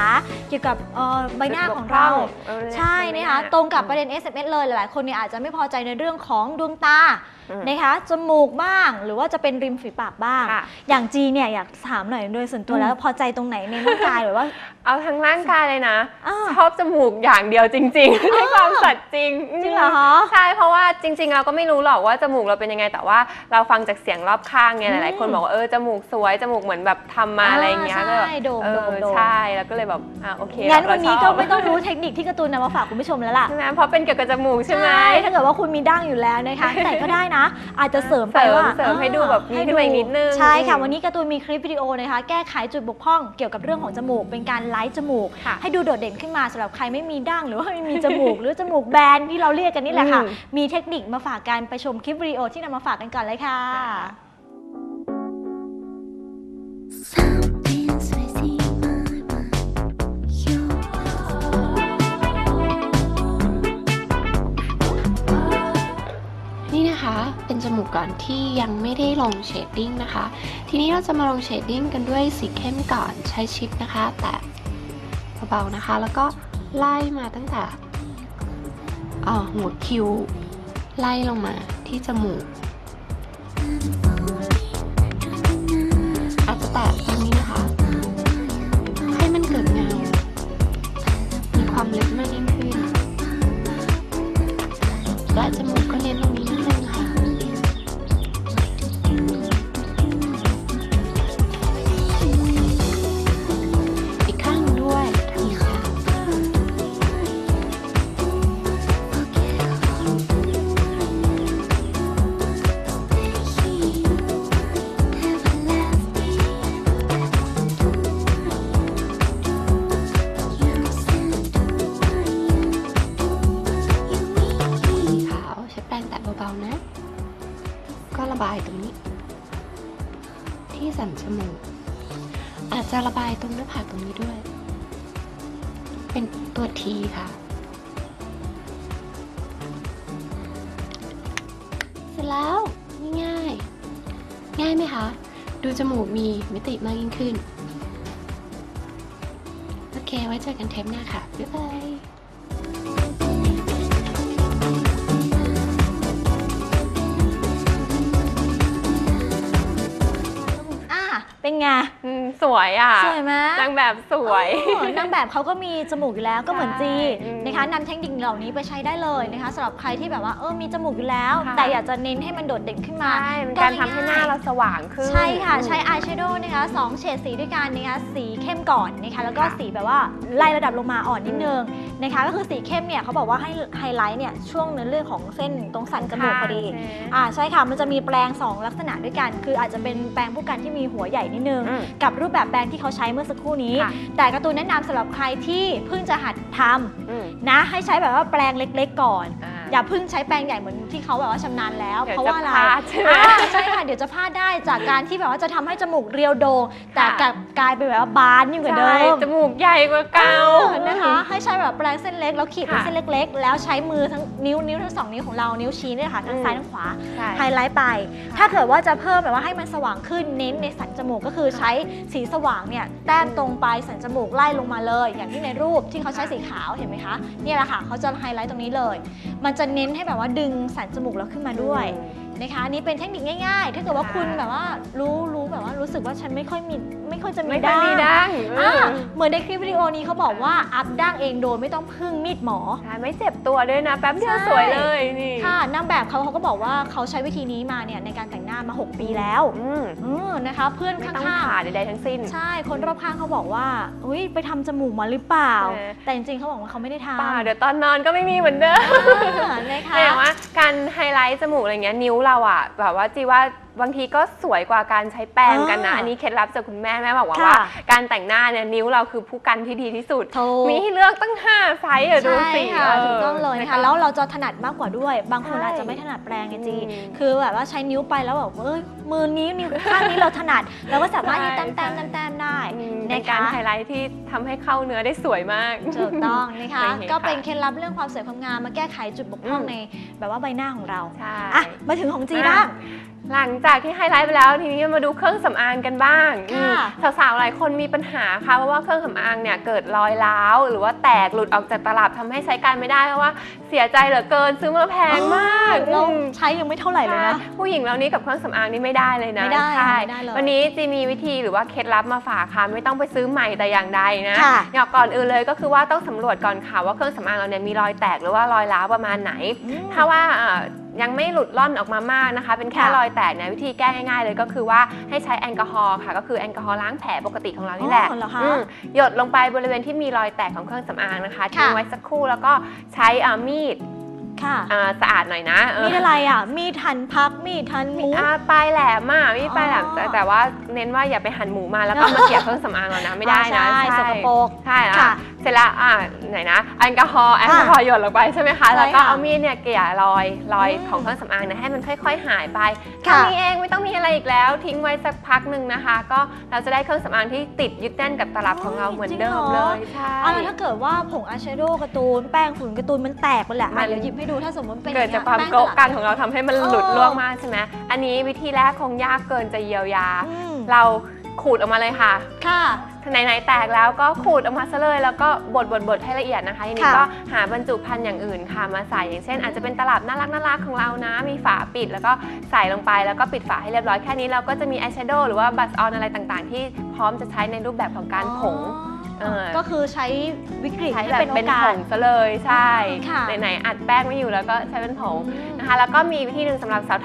าเกี่ยวกับเอ่อใบหน้าของเราเออใช่นะคะ ตรงกับประเด็น SMS เลยหลายๆ คนเนี่ยอาจจะไม่พอใจในเรื่องของดวงตาอืมนะคะจมูกบ้างหรือว่าจะเป็นริมฝีปากบ้างค่ะอย่างจีเนี่ยอยากถามหน่อยโดยส่วนตัวแล้วพอใจตรงไหนในร่างกายหรือว่า เอาทั้งร่างกายเลยนะอ้าวชอบจมูกอย่างเดียวจริงๆในความสัตย์จริงจริงเหรอคะใช่เพราะว่าจริง ๆ เราก็ไม่รู้หรอกว่าจมูกเราเป็นยังไง แต่ว่าเราฟังจากเสียงรอบข้างไงหลายๆคนบอกว่าเออจมูกสวยจมูกเหมือนแบบทำมาอะไรอย่างเงี้ยอ่าก็แบบใช่โด่งเอโด่งอโด่งใช่แล้วก็เลยแบบอะโอเคงั้นเราวันนี้ชก็อบไม่ต้องรู้เทคนิคที่การ์ตูนนำมาฝากคุณผู้ชมแล้วล่ะใช่ไหมเพราะเป็นเกี่ยวกับจมูกใช่ไหมถ้าเกิดว่าคุณมีดั้งอยู่แล้วนะคะแต่ก็ได้นะอาจจะเสริมไปเสริมว่าเสริมให้ดูแบบมีขึ้นมาอีกนิดนึงใช่ค่ะอืมวันนี้การ์ตูนมีคลิปวิดีโอนะคะ แก้ไขจุดบกพร่องเกี่ยวกับเรื่องของจมูก เป็นการไลท์จมูก ค่ะให้ดูโดดเด่นขึ้นมาสำหรับใครไม่มีดั้งหรือว่าไม่มีจมูก หรือจมูกแบนที่เราเรียกกันนี่แหละค่ะ อืม มีเทคนิคมาฝากกันไปชมคลิปวิดีโอที่นำมาฝากกันก่อนเลยค่ะ Something's จมูกก่อนที่ยังไม่ได้ลงเชดดิ้งนะคะ ทีนี้เราจะมาลงเชดดิ้งกันด้วยสีเข้มก่อนใช้ชิปนะคะ แตะเบาๆนะคะ แล้วก็ไล่มาตั้งแต่ออหัวคิ้วไล่ลงมาที่จมูก อาจจะแตะตรงนี้นะคะ ให้มันเกิดเงา มีความลึกมากยิ่งขึ้นและจมูกก็เน้นตรงนี้ จมูก อาจจะระบายตรงหน้าผากตรงนี้ด้วย เป็นตัวทีค่ะ เสร็จแล้วง่ายง่ายไหมคะ ดูจมูกมีมิติมากยิ่งขึ้น โอเค ไว้เจอกันเทปหน้าค่ะ บ๊ายบาย Anh สวยอะสวยไหมนางแบบสวยเออนางแบบเขาก็มีจมูกอยู่แล้วก็เหมือนจีใช่อืมนะคะนำเทคนิคเหล่านี้ไปใช้ได้เลยนะคะสำหรับใครที่แบบว่าเออมีจมูกอยู่แล้วค่ะแต่อยากจะเน้นให้มันโดดเด่นขึ้นมาใช่เป็นการทำให้หน้าเราสว่างขึ้นใช่ค่ะอืมใช้อายแชโดว์นะคะสองเฉดสีด้วยกันนะคะสีเข้มก่อนนะคะแล้วก็ค่ะสีแบบว่าไล่ระดับลงมาอ่อนนิดนึงนะคะก็คือสีเข้มเนี่ยเขาบอกว่าให้ไฮไลท์เนี่ยช่วงในเรื่องของเส้นตรงสันจมูกพอดีใช่ไหมอ่าใช่ค่ะมันจะมีแปลง 2 ลักษณะด้วยกัน คืออาจจะเป็นแปลงผู้กันที่มีหัวใหญ่นิดนึงอืมกับรูปแบบแปลงที่เขาใช้เมื่อสักครู่นี้ ค่ะ แต่การ์ตูนแนะนำสำหรับใครที่เพิ่งจะหัดทำอืมนะให้ใช้แบบว่าแปลงเล็ก ๆ ก่อน อ่า อย่าเพิ่งใช้แปลงใหญ่เหมือนที่เขาแบบว่าชำนาญแล้ว เดี๋ยวเพราะว่าอะไรจะพลาดใช่ไหม อ่าใช่ค่ะเดี๋ยวจะพลาดได้จากการที่แบบว่าจะทำให้จมูกเรียวโดงแต่ค่ะกลับกลายเป็นแบบว่าบานยิ่งกว่าเดิใช่ม จมูกใหญ่กว่าเก่าเออนะคะให้ใช้แบบแปลงเส้นเล็กแล้วขีดเป็นค่ะ เส้นเล็ก ๆ แล้วใช้มือทั้งนิ้วนิ้วทั้งสองนิ้วของเรานิ้วชี้เนี่ยค่ะทั้งอืมซ้ายทั้งขวาใช่ ไฮไลท์ไป ถ้าเกิดว่าจะเพิ่มแบบว่าให้มันสว่างขึ้นเน้นในสันจมูกก็คือใช้สีสว่างเนี่ยแต้มตรงไปสันจมูกไล่ลงมาเลย อย่างที่ในรูปที่เขาใช้สีขาวเห็นไหมคะเนี่ยแหละค่ะเขาจะไฮไลท์ตรงนี้เลย มันจะเน้นให้แบบว่าดึงสันจมูกเราขึ้นมาด้วย นะคะอันนี่เป็นเทคนิคง่ายๆ ถ้าเกิดว่าค่ะคุณแบบว่ารู้รู้แบบว่ารู้สึกว่าฉันไม่ค่อยมีไม่ค่อยจะมีไม่ค่อยมีดั้ดั้งงอ่าอืมเหมือนในคลิปวิดีโอนี้เขาบอกว่าอัพดั้งเองโดยไม่ต้องพึ่งมีดหมอ ใช่ไม่เจ็บตัวด้วยนะแป๊บเดียวใช่ สวยเลยนี่ค่ะนางแบบเขาเขาก็บอกว่าเขาใช้วิธีนี้มาเนี่ยในการแต่งหน้ามา 6 ปีแล้วอืมเออนะคะเพื่อนไม่ข้ต้องางผ่าใดๆทั้งสิ้น ๆใช่คนรอบข้างเขาบอกว่าอุ้ยไปทำจมูกมาหรือเปล่า เออ แต่จริงๆเขาบอกว่าเขาไม่ได้ทำป่าเดี๋ยวตอนนอนก็ไม่มีเหมือนเดิม อ่านะคะแต่ว่าการไฮไลท์จมูกอะไรเงี้ยนิ้วเราอะแบบว่าจีว่า บางทีก็สวยกว่าการใช้แป้งกันนะอ่าอันนี้เคล็ดลับจากคุณแม่แม่บอกว่าค่ะว่าการแต่งหน้าเนี่ยนิ้วเราคือผู้กันที่ดีที่สุดถูกมีให้เลือกตั้ง5ไซส์อะดูใช่สิค่ะเถูกต้องเลยนะคะแล้วเราจะถนัดมากกว่าด้วย บางคนใช่อาจจะไม่ถนัดแปลงไงจีอืมคือแบบว่าใช้นิ้วไปแล้วแบบเอ้ยมือนี้นิ้วข้างนี้เราถนัดเราก็สามารถใช่ที่แต้มแต้มใช่แต้มๆได้อืมนะเป็นคะการไฮไลท์ที่ทำให้เข้าเนื้อได้สวยมากถูกต้องนะคะโอเคก็เป็นค่ะเคล็ดลับเรื่องความสวยความงามมาแก้ไขจุดบกพร่องอืมในแบบว่าใบหน้าของเราใช่อะมาถึงของจีอะบ้าง หลังจากที่ไฮไลท์ไปแล้วทีนี้มาดูเครื่องสำอางกันบ้างอืมค่ะสาวๆหลายคนมีปัญหาค่ะเพราะว่าเครื่องสำอางเนี่ยเกิดรอยร้าวหรือว่าแตกหลุดออกจากตลับทำให้ใช้การไม่ได้เพราะว่าเสียใจเหลือเกินซื้อมาแพงมากเราอืมใช้ยังไม่เท่าไหร่เลยนะใช่ผู้หญิงเรานี้กับเครื่องสำอางนี่ไม่ได้เลยนะไม่ได้ใช่ไม่ได้เลยวันนี้จีมีวิธีหรือว่าเคล็ดลับมาฝากค่ะไม่ต้องไปซื้อใหม่แต่อย่างใดนะค่ะอย่างก่อนอื่นเลยก็คือว่าต้องสำรวจก่อนค่ะว่าเครื่องสำอางเราเนี่ยมีรอยแตกหรือว่ารอยร้าวประมาณไหนอืมถ้าว่าอ่า ยังไม่หลุดล่อนออกมามากนะคะ เป็นแค่ค่ะรอยแตกเนี่ยวิธีแก้ง่ายๆเลยก็คือว่าให้ใช้แอลกอฮอล์ค่ะ ก็คือแอลกอฮอล์ล้างแผลปกติของเรานี่แหละอ๋อเหรอคะอืมหยดลงไปบริเวณที่มีรอยแตกของเครื่องสำอางนะคะค่ะทิ้งไว้สักครู่แล้วก็ใช้อ่ามีดค่ะ อ่าสะอาดหน่อยนะเออ มีดอะไรอะ มีดหั่นพัก มีดหั่นหมู อ่าปลายแหลมอะมีปลายแหลมอ๋อแต่แต่ว่าเน้นว่าอย่าไปหั่นหมูมาแล้วก็มาเกี่ยวเครื่องสำอางเรานะไม่ได้นะใช่สกปรกใช่แล้วค่ะ เสร็จแล้วอ่าไหนนะแอลกอฮอล์แอลกอฮอล์หยดลงไปใช่ไหมคะใช่แล้วก็ค่ะเอามีดเนี่ยเกลี่ยรอยรอยอืมของเครื่องสำอางเนี่ยให้มันค่อย ๆ หายไปค่ะแค่นี้เองไม่ต้องมีอะไรอีกแล้ว ทิ้งไว้สักพักหนึ่งนะคะ ก็เราจะได้เครื่องสำอางที่ติดยึดแน่นกับตลับของเราเหมือนเดิมเลยใช่ เอาแล้วถ้าเกิดว่าผงอายแชโดว์การ์ตูนแป้งฝุ่นการ์ตูนมันแตกไปแหละมัอะนเดี๋ยวหยิบให้ดูถ้าสมมติเป็นเกิดจากความแป้งโกะตลับกันของเราทำให้มันหลุดเออล่วงมากใช่ไหมอันนี้วิธีแรกคงยากเกินจะเยียวยาอืมเราขูดออกมาเลยค่ะ ค่ะ ไหนๆแตกแล้วก็ขูดออกมาซะเลย แล้วก็บดบดบดให้ละเอียดนะคะทีนี้ค่ะก็หาบรรจุภัณฑ์อย่างอื่นค่ะมาใส่อย่างเช่น อาจจะเป็นตลับน่ารักน่ารักของเรานะ มีฝาปิด แล้วก็ใส่ลงไปแล้วก็ปิดฝาให้เรียบร้อยแค่นี้เราก็จะมีอายแชโดว์หรือว่าบัสออนอะไรต่างๆ ที่พร้อมจะใช้ในรูปแบบของการผงเออ ก็คือใช้วิกฤตใช้ให้แบบเป็นโอเป็นกาผสงซะเลยใช่ค่ะไหนๆอัดแป้งไม่อยู่แล้วก็ใช้เป็นผงนะคะแล้วก็มีวิธีหนึ่งสำหรับสาว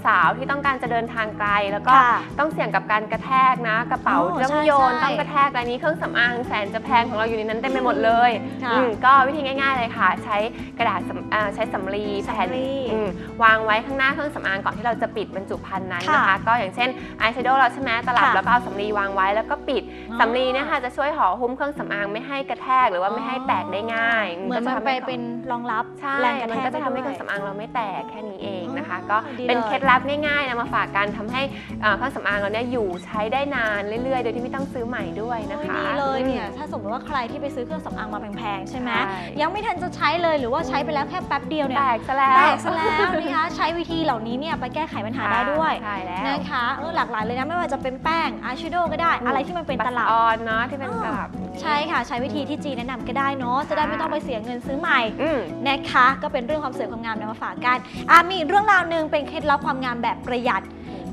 ๆสาวๆที่ต้องการจะเดินทางไกล แล้วก็ค่ะต้องเสี่ยงกับการกระแทกนะ กระเป๋าอ๋อต้องใช่โยนใช่ต้องกระแทกอันนี้เครื่องสำอางแสนจะแพงของเราอยู่ในนั้นเต็มไปหมดเลยค่ะอืมก็วิธีง่าย ๆเลยค่ะ ใช้กระดาษสำอ่าใช้สำลีแผ่นสำลีอืมวางไว้ข้างหน้าเครื่องสำอางก่อนที่เราจะปิดบรรจุภัณฑ์นั้นนะคะค่ะก็อย่างเช่นอายแชโดว์เราใช่ไหมตลับค่ะแล้วก็เอาสำลีวางไว้แล้วก็ปิดอ๋อ สำลีเนี่ยค่ะจะช่วยห่อหุ้มเครื่องสำอางไม่ให้กระแทกหรือว่าไม่ให้แตกได้ง่ายเหมือนมันก็จะทำไปให้เป็นรองรับใช่แรงกระแทมันกก็จะทำให้เคด้รื่วอยงสำอางเราไม่แตกแค่นี้เองนะคะอ๋อก็ดีเป็นเลยเคล็ดลับง่ายๆนะมาฝากกันทำให้เอ่อเครื่องสำอางเราเนี่ยอยู่ใช้ได้นานเรื่อยๆ โดยที่ไม่ต้องซื้อใหม่ด้วยนะคะดีเลยเนี่ยอืมถ้าสมมติว่าใครที่ไปซื้อเครื่องสำอางมาแพงๆใช่ไหมใช่ยังไม่ทันจะใช้เลยหรือว่าใช้ไปแล้วแค่แป๊บเดียวเนี่ยแตกซะแล้วแตกซะแล้วนะคะใช้วิธีเหล่านี้เนี่ยไปแก้ไขปัญหาได้ด้วยใช่แล้วนะคะเออหลากหลายเลยนะไม่ว่าจะเป็นแป้งอายแชโดว์ก็ได้อะไรที่มันเป็นตลับบัสออนเนาะที่เป็นตลับ ใช่ค่ะใช้วิธีที่จีนแนะนำก็ได้เนาะจะได้ไม่ต้องไปเสียเงินซื้อใหม่อืม นะคะ ก็เป็นเรื่องความสวยความงามนำมาฝากกันอะมีอีกเรื่องราวหนึ่งเป็นเคล็ดลับความงามแบบประหยัด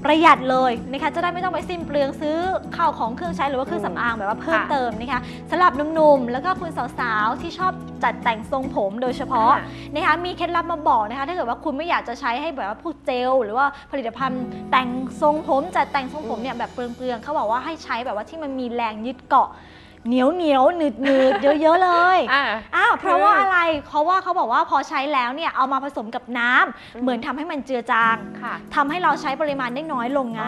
ประหยัดเลยนะคะจะได้ไม่ต้องไปสิ้นเปลืองซื้อข้าวของเครื่องใช้หรือว่าเครื่องสำอางแบบว่าเพิ่มค่ะเติมนะคะสำหรับหนุ่มๆแล้วก็คุณสาวๆที่ชอบจัดแต่งทรงผมโดยเฉพาะนะคะมีเคล็ดลับมาบอกนะคะถ้าเกิดว่าคุณไม่อยากจะใช้ให้แบบว่าพวกเจล หรือว่าผลิตภัณฑ์แต่งทรงผมจัดแต่งทรงผมเนี่ยแบบเปลืองๆเขาบอกว่าให้ใช้แบบว่าที่มันมีแรงยึดเกาะ เหนียวเหนียวๆหนืดหนืดๆเยอะๆเลยอ่าอ้าวเพราะว่าคือออะไรเพราะว่าเขาบอกว่าพอใช้แล้วเนี่ยเอามาผสมกับน้ำอืมเหมือนทำให้มันเจือจางค่ะทำให้เราใช้ปริมาณได้น้อยลงไง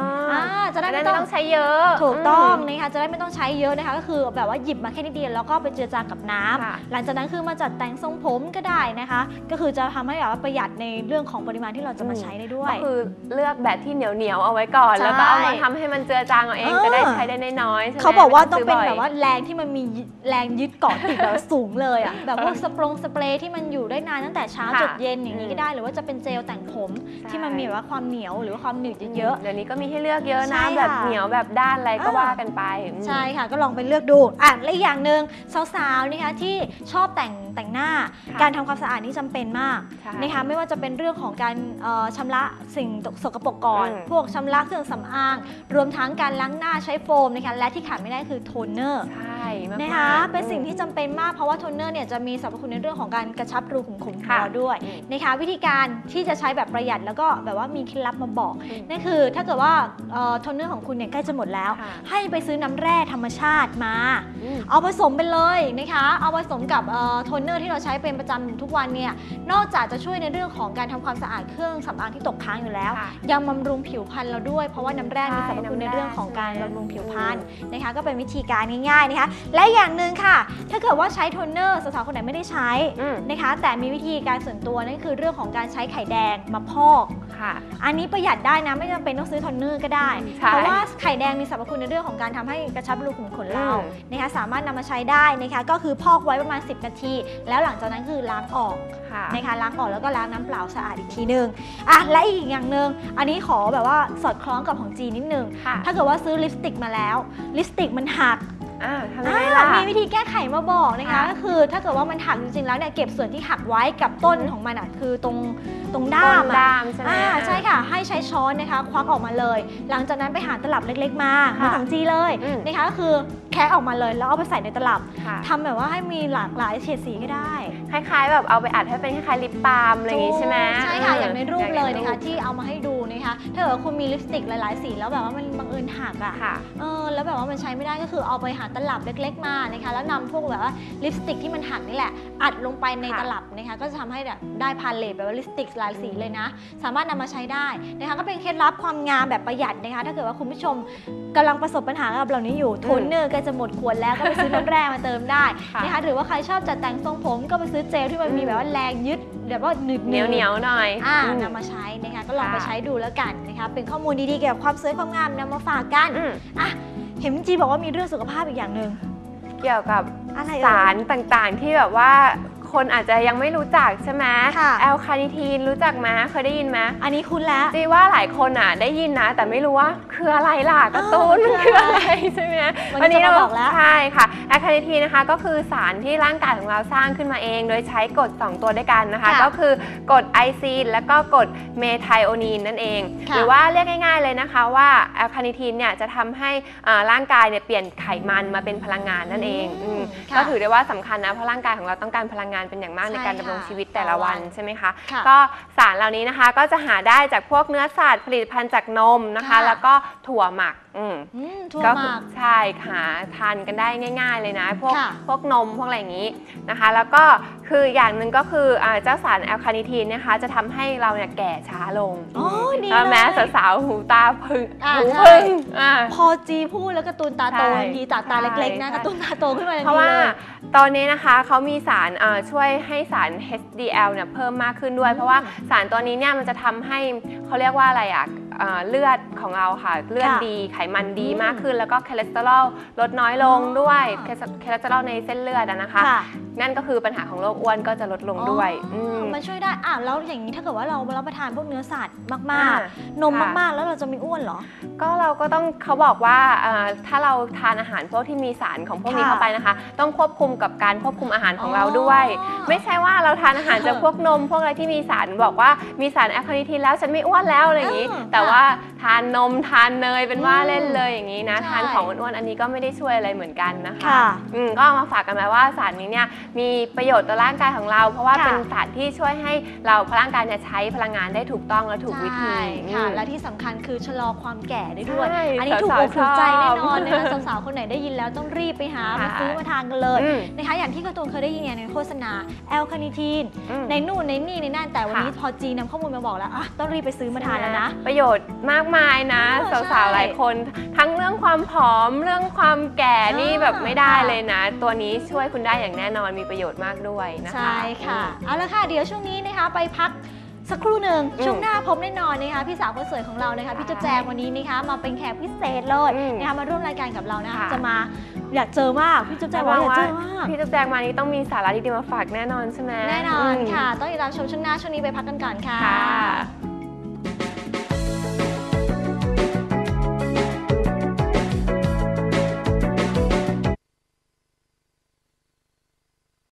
อ๋ออ่าจะได้จะได้ไม่ไม่ต้ต้อองงใช้เยอะ ถูกต้องมนะคะจะได้ไม่ต้องใช้เยอะนะคะก็คือแบบว่าหยิบมาแค่นิดเดียวแล้วก็ไปเจือจางกับน้ำค่ะหลังจากนั้นคือมาจัดแต่งทรงผมก็ได้นะคะ ก็คือจะทำให้แบบว่าประหยัดในเรื่องของปริมาณที่เราจะมาใช้ได้ด้วยก็คือเลือกแบบที่เหนียวเหนียวๆเอาไว้ก่อนใช่แล้วก็เอามาทำให้มันเจือจางเอาเองเออจะได้ใช้ได้น้อยๆใช่ไหมเขาบอกว่าต้องไม่เป็นซื้แบบว่าแรงที่มันมีแรงยึดเกาะติดแบบว่าสูงเลยอะแบบพวกเออสปรงสเปรย์ที่มันอยู่ได้นานตั้งแต่เช้าค่ะจนเย็นอย่างนี้อืมก็ได้หรือว่าจะเป็นเจลแต่งผมใช่ที่มันมีแบบว่าความเหนียวหรือว่าความหนืดเยอะเดี๋ยวนี้ก็มีให้เลือกเยอะใช่นะค่ะแบบเหนียวแบบด้านอะไรก็เออว่ากันไปอืมใช่ค่ะก็ลองไปเลือกดูอะและอีกอย่างหนึ่งสาวๆนะคะที่ชอบแต่ง แต่งหน้า ค่ะการทำความสะอาดนี่จำเป็นมากใช่นะคะไม่ว่าจะเป็นเรื่องของการเอ่อชำระสิ่งสกปรกก่อน อืม พวกชำระเครื่องสำอาง รวมทั้งการล้างหน้าใช้โฟมนะคะและที่ขาดไม่ได้คือโทนเนอร์ ใช่ มากๆนะคะเป็นสิ่งอืมที่จำเป็นมากเพราะว่าโทนเนอร์เนี่ยจะมีสรรพคุณในเรื่องของการกระชับรูขุมขนของค่ะเราด้วยอืมนะคะวิธีการที่จะใช้แบบประหยัดแล้วก็แบบว่ามีเคล็ดลับมาบอกอืมนั่นคือ ถ้าเกิดว่าเอ่อโทนเนอร์ของคุณเนี่ยใกล้จะหมดแล้วค่ะให้ไปซื้อน้ำแร่ธรรมชาติมาอืมเอาผสมไปเลยนะคะเอาผสมกับเอ่อโทนเนอร์ที่เราใช้เป็นประจำทุกวันเนี่ยนอกจากจะช่วยในเรื่องของการทำความสะอาดเครื่องสำอางที่ตกค้างอยู่แล้วค่ะยังบำรุงผิวพรรณเราด้วยเพราะว่าน้ำแร่มีสรรพคุณใช่ในเรื่องของการน้ำแร่บำรุงผิวพรรณนะคะก็เป็นวิธีการง่ายๆนะคะและอย่างหนึ่งค่ะ ถ้าเกิดว่าใช้โทนเนอร์สาวๆคนไหนไม่ได้ใช้อืม นะคะ แต่มีวิธีการส่วนตัวนั่นคือเรื่องของการใช้ไข่แดงมาพอก ค่ะ อันนี้ประหยัดได้นะไม่จำเป็นต้องซื้อโทนเนอร์ก็ได้ ใช่เพราะว่าไข่แดงมีสรรพคุณในเรื่องของการทำให้กระชับรูขุมขนเราอืม นะคะสามารถนำมาใช้ได้นะคะก็คือพอกไว้ประมาณ 10 นาที แล้วหลังจากนั้นคือล้างออกค่ะ นะคะล้างออกแล้วก็ล้างน้ำเปล่าสะอาดอีกทีนึงอะและอีกอย่างหนึ่งอันนี้ขอแบบว่าสอดคล้องกับของจีนนิดนึง ค่ะ ถ้าเกิดว่าซื้อลิปสติกมาแล้ว ลิปสติกมันหัก อ่าทำยังไงอ่าล่ะมีวิธีแก้ไขมาบอกนะคะค่ะก็คือถ้าเกิดว่ามันหักจริงๆแล้วเนี่ยเก็บส่วนที่หักไว้กับต้นของมันอะคือตรงตรงด้ามบนอะด้ามใช่ไหม อ่าใช่ค่ะให้ใช้ช้อนนะคะควักออกมาเลย หลังจากนั้นไปหาตลับเล็กๆ มาค่ะมาของจีเลยอืม นะคะก็คือแคะออกมาเลยแล้วเอาไปใส่ในตลับค่ะทำแบบว่าให้มีหลากหลายเฉดสีก็ได้คล้ายๆ แบบเอาไปอัดให้เป็นคล้ายๆลิปบาล์มอะไรอย่างงี้ใช่ไหมใช่ค่ะอย่างในรูปเลยอางนะคะที่เอามาให้ดูนะคะถ้าเกิดว่าคุณมีลิปสติกหลายๆสีแล้วแบบว่ามันบังเอิญหักอะค่ะ เออแล้วแบบว่ามันใช้ไม่ได้ก็คือเอาไปหาตลับเล็กๆมานะคะแล้วนำพวกแบบว่าลิปสติกที่มันหักนี่แหละ อัดลงไปในค่ะตลับนะคะก็จะทำให้แบบได้พาเลตแบบว่าลิปสติกหลายสีเลยนะ สามารถนำมาใช้ได้นะคะก็เป็นเคล็ดลับความงามแบบประหยัดนะคะถ้าเกิดว่าคุณผู้ชมกำลังประสบปัญหากับเหล่านี้อยู่โทนเนอร์ก็จะหมดขวดแล้วก็ไปซื้อน้ำแร่มาเติมได้ค่ะนะคะหรือว่าใครชอบจัดแต่งทรงผมก็ไปซื้อเจลที่มันมีแบบว่าแรงยึดแบบว่าหนืดๆเหนียวเหนียวๆหน่อยอ่าอืมนำมาใช้นะคะก็ลองค่ะไปใช้ดูแล้วกันนะคะเป็นข้อมูลดีๆเกี่ยวกับความสวยความงามนำมาฝากกันอืมอะ เห็นจีบอกว่ามีเรื่องสุขภาพอีกอย่างหนึ่งเกี่ยวกับอะไรสาเอ่รยต่างๆที่แบบว่า คนอาจจะยังไม่รู้จักใช่ไหมค่ะ แอลคาเนิทีนรู้จักไหมเคยได้ยินไหมอันนี้คุณแล้ว จีว่าหลายคนอะได้ยินนะ แต่ไม่รู้ว่าคืออะไรล่ะการะตูนเออมันคืคือออะอะไรไรใช่ไหมวันนี้จะมาบอกแล้ว ใช่ค่ะแอลคาเนิทีนนะคะก็คือสารที่ร่างกายของเราสร้างขึ้นมาเอง โดยใช้กรด2ตัวด้วยกันนะคะ ค่ะก็คือกรดไอซีนและก็กรดเมไทโอนีนนั่นเอง ค่ะ หรือว่าเรียกง่ายๆเลยนะคะว่าแอลคาเนิทีนเนี่ยจะทำให้อ่าร่างกายเนี่ยเปลี่ยนไขมันมาเป็นพลังงานนั่นเองอืมอืมค่ะ ก็ถือได้ว่าสำคัญนะเพราะร่างกายของเราต้องการพลังงานเป็นอย่างมากใช่ในการดำรงค่ะชีวิตแต่ละวันต่อวันใช่ไหมคะค่ะก็สารเหล่านี้นะคะก็จะหาได้จากพวกเนื้อสัตว์ผลิตภัณฑ์จากนมนะคะค่ะแล้วก็ถั่วหมักอืมอืมทั่วก็มากใช่ค่ะทานกันได้ง่าย ๆ เลยนะ พวกค่ะพวกนมพวกอะไรอย่างนี้นะคะ แล้วก็คืออย่างหนึ่งก็คืออ่าเจ้าสารแอลคาเนิทีนนะคะ จะทำให้เราเนี่ยแก่ช้าลงโอ้ยดีแล้วแม้เลยสาวๆหูตาพึ่งอ่าหูใช่พึ่งอ่าพอจีพูดแล้วการ์ตูนตาโตใช่ทันทีจากตาเล็กๆนะใช่การ์ตูนตาโตขึ้นมาทันเพราะทีว่าเลยตอนนี้นะคะเขามีสารเอ่อช่วยให้สาร HDL เนี่ยเพิ่มมากขึ้นด้วย เพราะว่าสารตัวนี้เนี่ยมันจะทำให้เขาเรียกว่าอะไรอะ เอ่อเลือดของเราค่ะ เลือดค่ะดีไขมันดีอืมมากขึ้น แล้วก็คอเลสเตอรอลลดน้อยลงอ๋อด้วยคอเลสเตอรอลในเส้นเลือดอะนะคะค่ะนั่นก็คือปัญหาของโรคอ้วนก็จะลดลงด้วยอ๋ออมมันช่วยได้อะแล้วอย่างนี้ถ้าเกิดว่าเรารับประทานพวกเนื้อสัตว์มากอ่าๆนมค่ะมากๆ แล้วเราจะไม่อ้วนเหรอ ก็เราก็ต้องเขาบอกว่าเอ่อถ้าเราทานอาหารพวกที่มีสารของพวกนี้ค่ะเข้าไปนะคะ ต้องควบคุมกับการควบคุมอาหารของเราด้วยอ๋อไม่ใช่ว่าเราทานอาหารจากพวกนม พวกอะไรที่มีสารบอกว่ามีสารแอลคาเนิทีนแล้วฉันไม่อ้วนแล้วอะไรอย่างนี้เออแต่ว่าทานนมทานเนยเป็นว่าอืมเล่นเลยอย่างนี้นะใช่ทานของอ้วนๆอันนี้ก็ไม่ได้ช่วยอะไรเหมือนกันนะคะค่ะอืมก็เอามาฝากกันไหมว่าสารนี้เนี่ยมีประโยชน์ต่อร่างกายของเรา เพราะว่าค่ะ เป็นสารที่ช่วยให้เราร่างกายเนี่ยใช้พลังงานได้ถูกต้องและถูกวิธีใช่ค่ะ อืม และที่สำคัญคือชะลอความแก่ได้ด้วย ใช่อันนี้ถูกสาวอกๆถูกใจชอบแน่นอนนะคะสาวๆคนไหนได้ยินแล้วต้องรีบไปหามาค่ะ ซื้อมาทานกันเลยอืมนะคะ อย่างที่การ์ตูนเคยได้ยินในโฆษณาแอลคาเนิทีน อืม ในนู่นในนี่ในนั่นแต่วันนี้ค่ะพอจีนำข้อมูลมาบอกแล้วอะต้องรีบไปซื้อมาทานแล้วนะ ประโยชน์มากมายนะ เออสาวใช่ๆหลายคน ทั้งเรื่องความผอมเรื่องความแก่นี่อ่าแบบไม่ได้ค่ะเลยนะ ตัวนี้ช่วยคุณได้อย่างแน่นอนมีประโยชน์มากด้วยนะคะ ใช่ค่ะ เอาละค่ะ เดี๋ยวช่วงนี้นะคะไปพักสักครู่หนึ่งอืมช่วงหน้าพบแน่นอนนะคะพี่สาวคนสวยของเรานะคะพี่จุ๊บแจงวันนี้นะคะมาเป็นแขกพิเศษเลยอืมนะคะมาร่วมรายการกับเรานะคะค่ะ จะมาอยากเจอมากพี่จุ๊บแจงบอกว่าอยากเจอมาก พี่จุ๊บแจงมานี้ต้องมีสาระดีๆมาฝากแน่นอนใช่ไหมแน่นอนม ค่ะ ต้องติดตามชมช่วงหน้าช่วงนี้ไปพักกันก่อนค่ะ ค่ะ